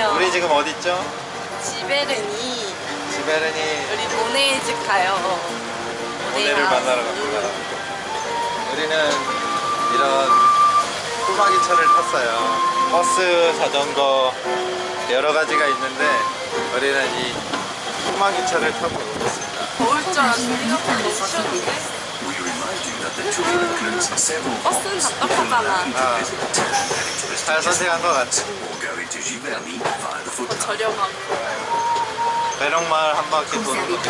시원해요. 우리 지금 어디 있죠? 지베르니 지베르니 우리 모네의 집 가요. 모네를. 만나러 갑니다. 우리는 이런 소방기차를 탔어요. 버스, 자전거 여러 가지가 있는데 우리는 이 소방기차를 타고 있습니다. 더울 줄 알았는데 생각보다 너무 시원한데? 버스는 답답하잖아. 아, 잘 선택한 것 같아. 저렴하고. 배령말 한 바퀴 도는 거.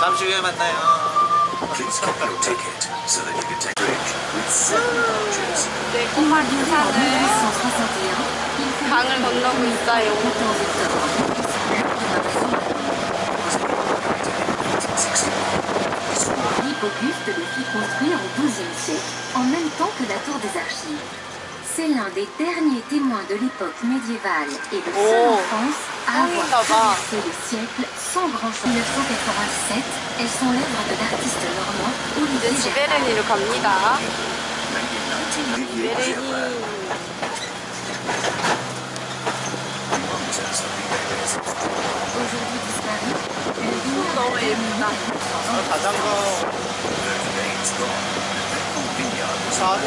잠시 후에 만나요. 내 꼬마 유산을 강을 건너고 있어요. 14 octobre 1861. L'hypocuste le fit construire au XIIe siècle, en même temps que la tour des archives. C'est l'un des derniers témoins de l'époque médiévale et le seul Oh. en France à Oh, avoir traversé le siècle sans grand changement. 1987, elles sont l'œuvre de l'artiste normand Olivier Gervais.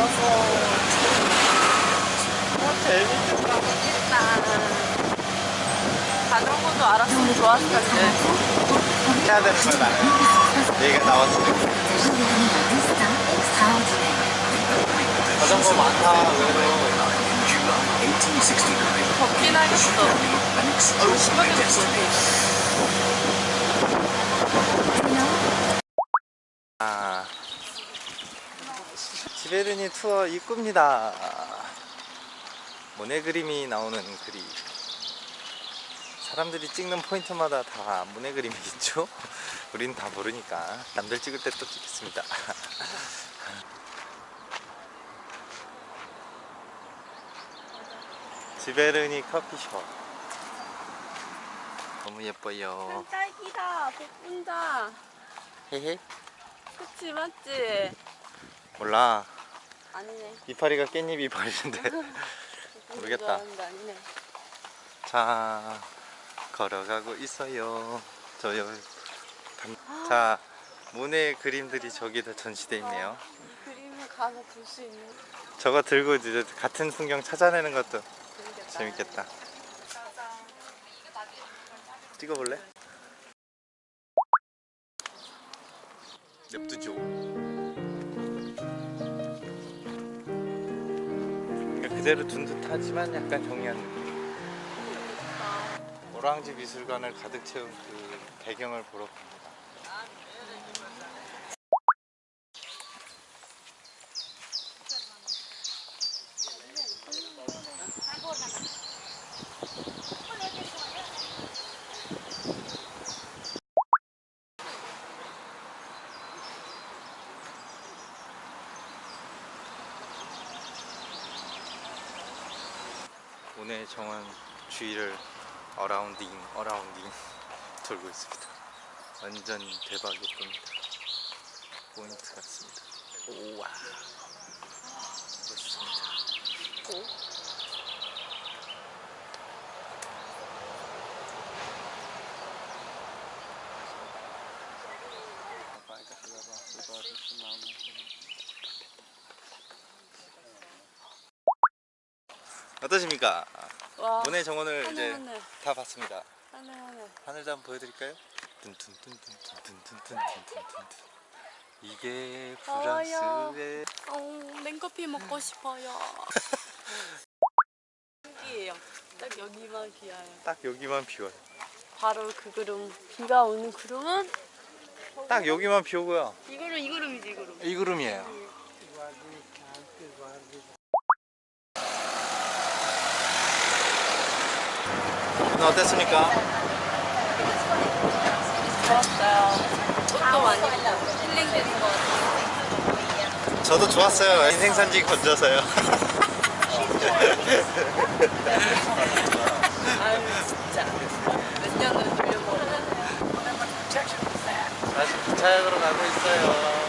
멀어서 뭐 아, 재밌을까 모르겠다 다른 것도 알았으면 좋았을 텐데. 해야 되는 걸 알아요 얘기가 나왔으니까 자전거 많다 걷긴 하겠어. 심하게 덥어. 지베르니 투어 입구입니다. 모네 그림이 나오는 그림. 사람들이 찍는 포인트마다 다 모네 그림이 있죠? 우린 다 모르니까 남들 찍을 때 또 찍겠습니다. 지베르니 커피숍. 너무 예뻐요. 딸기다, 복분자. 헤헤. 그치, 맞지? 몰라. 아니네. 이파리가 깻잎 이파리인데. 모르겠다. 자, 걸어가고 있어요. 저요. 자, 모네 그림들이 저기 다 전시돼 있네요. 이 그림을 가서 볼 수 있는 저거 들고 이제 같은 풍경 찾아내는 것도 재밌겠다. 재밌겠다. 찍어볼래? 냅두죠. 그대로 둔 듯하지만 약간 정리한 느낌. 오랑지 미술관을 가득 채운 그 배경을 보러 갑니다. 오늘 정원 주위를 어라운딩 어라운딩 돌고 있습니다. 완전 대박 예쁩니다. 포인트 같습니다. 오와 멋있습니다. 어떠십니까? 와, 모네 정원을 하늘, 이제 하늘. 다 봤습니다. 하늘 하늘. 하늘도 한번 보여드릴까요? 뚠뚠뚠뚠뚠뚠뚠뚠뚠 이게. 프랑스의 어, 냉커피 먹고 싶어요. 신기해요. 딱 여기만 비와요. 딱 여기만 비워요. 바로 그 구름. 비가 오는 구름은 딱 여기만 비오고요. 이 구름, 이 구름이지, 이 구름. 이 구름이에요. 오늘 어땠습니까? 좋았어요. 옷도 많이 힐링되는 것 같아요. 저도 좋았어요. 인생산지 건져서요. 아유, 진짜. 몇 년을. 다시 기차역으로 가고 있어요.